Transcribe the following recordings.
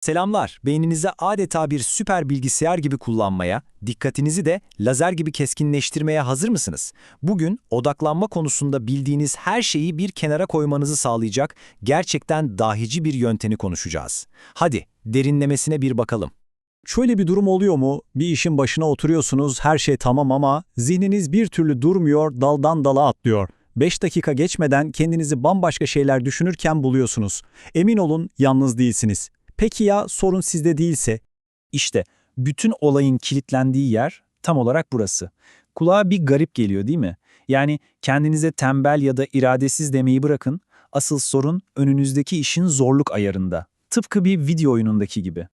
Selamlar. Beyninizi adeta bir süper bilgisayar gibi kullanmaya, dikkatinizi de lazer gibi keskinleştirmeye hazır mısınız? Bugün odaklanma konusunda bildiğiniz her şeyi bir kenara koymanızı sağlayacak gerçekten dahici bir yöntemi konuşacağız. Hadi derinlemesine bir bakalım. Şöyle bir durum oluyor mu? Bir işin başına oturuyorsunuz, her şey tamam ama zihniniz bir türlü durmuyor, daldan dala atlıyor. 5 dakika geçmeden kendinizi bambaşka şeyler düşünürken buluyorsunuz. Emin olun yalnız değilsiniz. Peki ya sorun sizde değilse? İşte bütün olayın kilitlendiği yer tam olarak burası. Kulağa bir garip geliyor değil mi? Yani kendinize tembel ya da iradesiz demeyi bırakın, asıl sorun önünüzdeki işin zorluk ayarında. Tıpkı bir video oyunundaki gibi.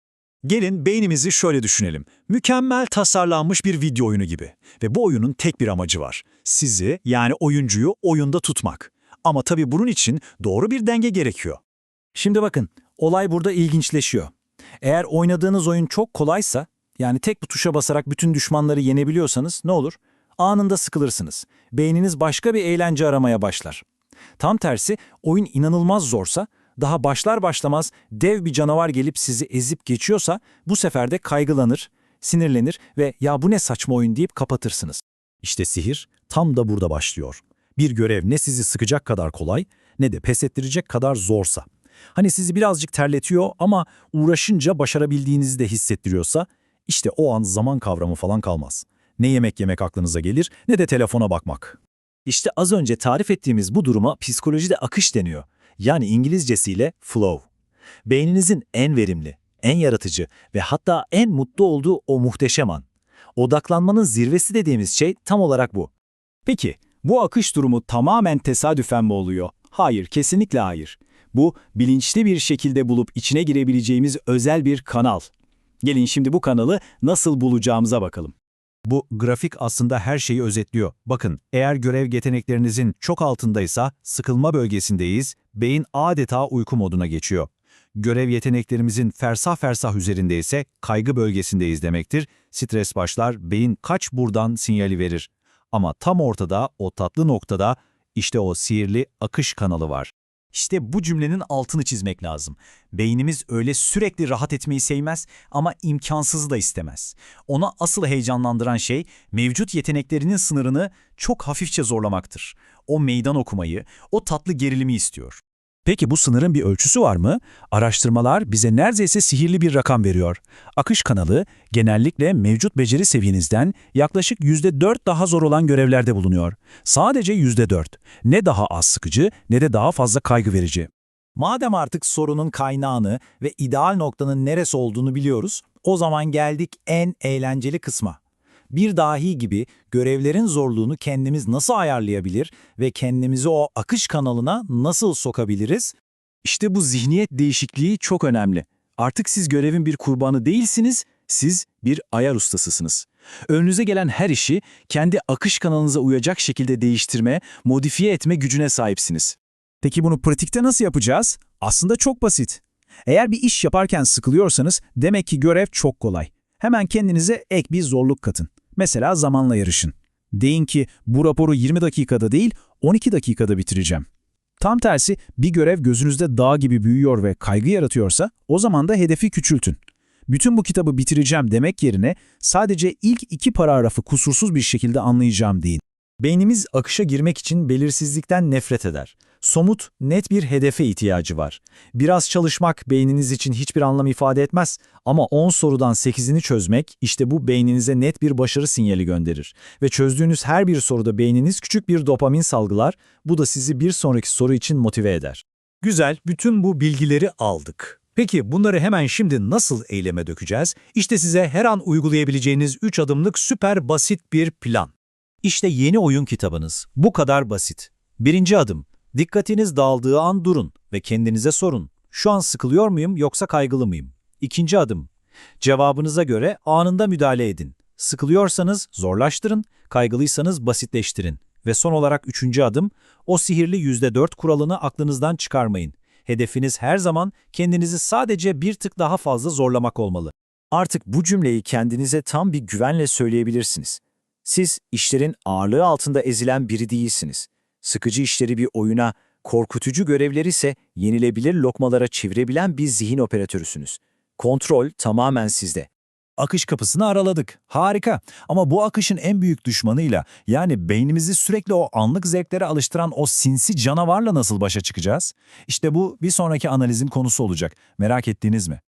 Gelin beynimizi şöyle düşünelim. Mükemmel tasarlanmış bir video oyunu gibi. Ve bu oyunun tek bir amacı var. Sizi yani oyuncuyu oyunda tutmak. Ama tabii bunun için doğru bir denge gerekiyor. Şimdi bakın, olay burada ilginçleşiyor. Eğer oynadığınız oyun çok kolaysa, yani tek bir tuşa basarak bütün düşmanları yenebiliyorsanız ne olur? Anında sıkılırsınız. Beyniniz başka bir eğlence aramaya başlar. Tam tersi, oyun inanılmaz zorsa, daha başlar başlamaz dev bir canavar gelip sizi ezip geçiyorsa, bu sefer de kaygılanır, sinirlenir ve ya bu ne saçma oyun deyip kapatırsınız. İşte sihir tam da burada başlıyor. Bir görev ne sizi sıkacak kadar kolay ne de pes ettirecek kadar zorsa. Hani sizi birazcık terletiyor ama uğraşınca başarabildiğinizi de hissettiriyorsa işte o an zaman kavramı falan kalmaz. Ne yemek yemek aklınıza gelir ne de telefona bakmak. İşte az önce tarif ettiğimiz bu duruma psikolojide akış deniyor. Yani İngilizcesiyle flow. Beyninizin en verimli, en yaratıcı ve hatta en mutlu olduğu o muhteşem an. Odaklanmanın zirvesi dediğimiz şey tam olarak bu. Peki bu akış durumu tamamen tesadüfen mi oluyor? Hayır, kesinlikle hayır. Bu bilinçli bir şekilde bulup içine girebileceğimiz özel bir kanal. Gelin şimdi bu kanalı nasıl bulacağımıza bakalım. Bu grafik aslında her şeyi özetliyor. Bakın, eğer görev yeteneklerinizin çok altındaysa sıkılma bölgesindeyiz, beyin adeta uyku moduna geçiyor. Görev yeteneklerimizin fersah fersah üzerindeyse kaygı bölgesindeyiz demektir. Stres başlar, beyin kaç buradan sinyali verir. Ama tam ortada, o tatlı noktada işte o sihirli akış kanalı var. İşte bu cümlenin altını çizmek lazım. Beynimiz öyle sürekli rahat etmeyi sevmez ama imkansızı da istemez. Ona asıl heyecanlandıran şey mevcut yeteneklerinin sınırını çok hafifçe zorlamaktır. O meydan okumayı, o tatlı gerilimi istiyor. Peki bu sınırın bir ölçüsü var mı? Araştırmalar bize neredeyse sihirli bir rakam veriyor. Akış kanalı genellikle mevcut beceri seviyenizden yaklaşık %4 daha zor olan görevlerde bulunuyor. Sadece %4. Ne daha az sıkıcı ne de daha fazla kaygı verici. Madem artık sorunun kaynağını ve ideal noktanın neresi olduğunu biliyoruz, o zaman geldik en eğlenceli kısma. Bir dahi gibi görevlerin zorluğunu kendimiz nasıl ayarlayabilir ve kendimizi o akış kanalına nasıl sokabiliriz? İşte bu zihniyet değişikliği çok önemli. Artık siz görevin bir kurbanı değilsiniz, siz bir ayar ustasısınız. Önünüze gelen her işi kendi akış kanalınıza uyacak şekilde değiştirme, modifiye etme gücüne sahipsiniz. Peki bunu pratikte nasıl yapacağız? Aslında çok basit. Eğer bir iş yaparken sıkılıyorsanız demek ki görev çok kolay. Hemen kendinize ek bir zorluk katın. Mesela zamanla yarışın. Deyin ki bu raporu 20 dakikada değil 12 dakikada bitireceğim. Tam tersi bir görev gözünüzde dağ gibi büyüyor ve kaygı yaratıyorsa o zaman da hedefi küçültün. Bütün bu kitabı bitireceğim demek yerine sadece ilk iki paragrafı kusursuz bir şekilde anlayacağım deyin. Beynimiz akışa girmek için belirsizlikten nefret eder. Somut, net bir hedefe ihtiyacı var. Biraz çalışmak beyniniz için hiçbir anlam ifade etmez ama 10 sorudan 8'ini çözmek işte bu beyninize net bir başarı sinyali gönderir. Ve çözdüğünüz her bir soruda beyniniz küçük bir dopamin salgılar, bu da sizi bir sonraki soru için motive eder. Güzel, bütün bu bilgileri aldık. Peki bunları hemen şimdi nasıl eyleme dökeceğiz? İşte size her an uygulayabileceğiniz 3 adımlık süper basit bir plan. İşte yeni oyun kitabınız. Bu kadar basit. Birinci adım. Dikkatiniz dağıldığı an durun ve kendinize sorun. Şu an sıkılıyor muyum yoksa kaygılı mıyım? İkinci adım. Cevabınıza göre anında müdahale edin. Sıkılıyorsanız zorlaştırın, kaygılıysanız basitleştirin. Ve son olarak üçüncü adım, o sihirli %4 kuralını aklınızdan çıkarmayın. Hedefiniz her zaman kendinizi sadece bir tık daha fazla zorlamak olmalı. Artık bu cümleyi kendinize tam bir güvenle söyleyebilirsiniz. Siz işlerin ağırlığı altında ezilen biri değilsiniz. Sıkıcı işleri bir oyuna, korkutucu görevleri ise yenilebilir lokmalara çevirebilen bir zihin operatörüsünüz. Kontrol tamamen sizde. Akış kapısını araladık. Harika. Ama bu akışın en büyük düşmanıyla yani beynimizi sürekli o anlık zevklere alıştıran o sinsi canavarla nasıl başa çıkacağız? İşte bu bir sonraki analizin konusu olacak. Merak ettiniz mi?